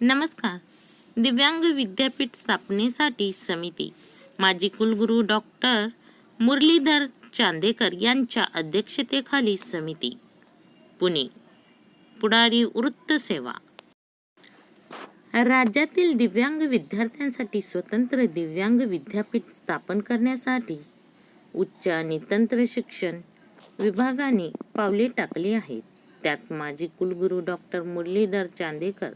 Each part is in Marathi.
नमस्कार. दिव्यांग विद्यापीठ स्थापनेसाठी समिती. माजी कुलगुरू डॉक्टर मुरलीधर चांदेकर यांच्या अध्यक्षतेखाली समिती. पुणे. पुढारी वृत्तसेवा राज्यातील दिव्यांग विद्यार्थ्यांसाठी स्वतंत्र दिव्यांग विद्यापीठ स्थापन करण्यासाठी उच्च आणि तंत्र शिक्षण विभागाने पावले टाकली आहेत. त्यात माजी कुलगुरू डॉक्टर मुरलीधर चांदेकर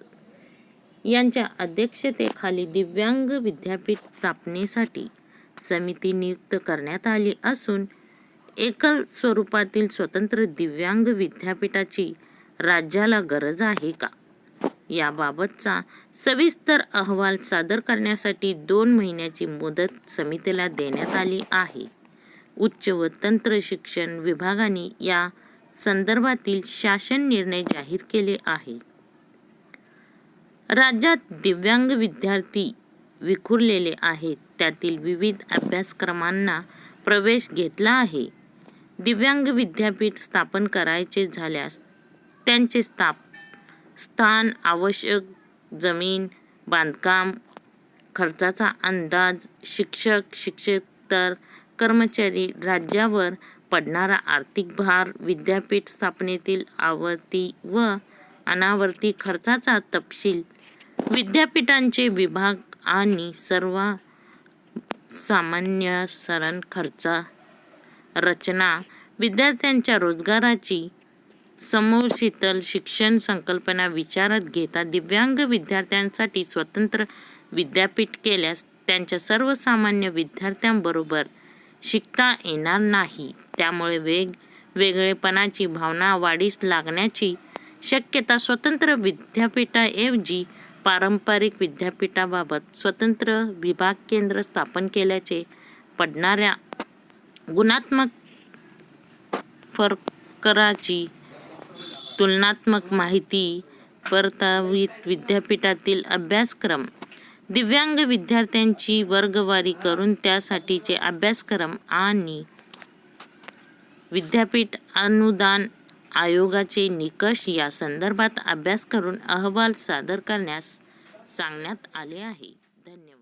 यांच्या अध्यक्षतेखाली दिव्यांग विद्यापीठ स्थापनेसाठी समिती नियुक्त करण्यात आली असून एकल स्वरूपातील स्वतंत्र दिव्यांग विद्यापीठाची राज्याला गरज आहे का? याबाबतचा सविस्तर अहवाल सादर करण्यासाठी दोन महिन्याची मुदत समितीला देण्यात आली आहे. उच्च व तंत्र शिक्षण विभागाने या संदर्भातील शासन निर्णय जाहीर केले आहे. राज्यात दिव्यांग विद्यार्थी विखुरलेले आहेत. त्यातील विविध अभ्यासक्रमांना प्रवेश घेतला आहे. दिव्यांग विद्यापीठ स्थापन करायचे झाल्यास त्यांचे स्थाप स्थान आवश्यक जमीन बांधकाम खर्चाचा अंदाज शिक्षक शिक्षकेतर कर्मचारी राज्यावर पडणारा आर्थिक भार विद्यापीठ स्थापनेतील आवर्ती व अनावर्ती खर्चाचा तपशील विद्यापीठांचे विभाग आणि सर्व सामान्य सरण खर्चा रचना विद्यार्थ्यांच्या रोजगाराची समोरशीतल शिक्षण संकल्पना विचारात घेता दिव्यांग विद्यार्थ्यांसाठी स्वतंत्र विद्यापीठ केल्यास त्यांच्या सर्वसामान्य विद्यार्थ्यांबरोबर शिकता येणार नाही. त्यामुळे वेग वेगळेपणाची भावना वाढीस लागण्याची शक्यता स्वतंत्र विद्यापीठाऐवजी पारंपरिक विद्यापीठाबाबत स्वतंत्र विभाग केंद्र स्थापन केल्याचे पडणाऱ्या गुणात्मक फरकराची तुलनात्मक माहिती परतावीत विद्यापीठातील अभ्यासक्रम. दिव्यांग विद्यार्थ्यांची वर्गवारी करून त्यासाठीचे अभ्यासक्रम आणि विद्यापीठ अनुदान आयोगाचे निकष या संदर्भात अभ्यास करून अहवाल सादर करण्यास सांगण्यात आले आहे. धन्यवाद.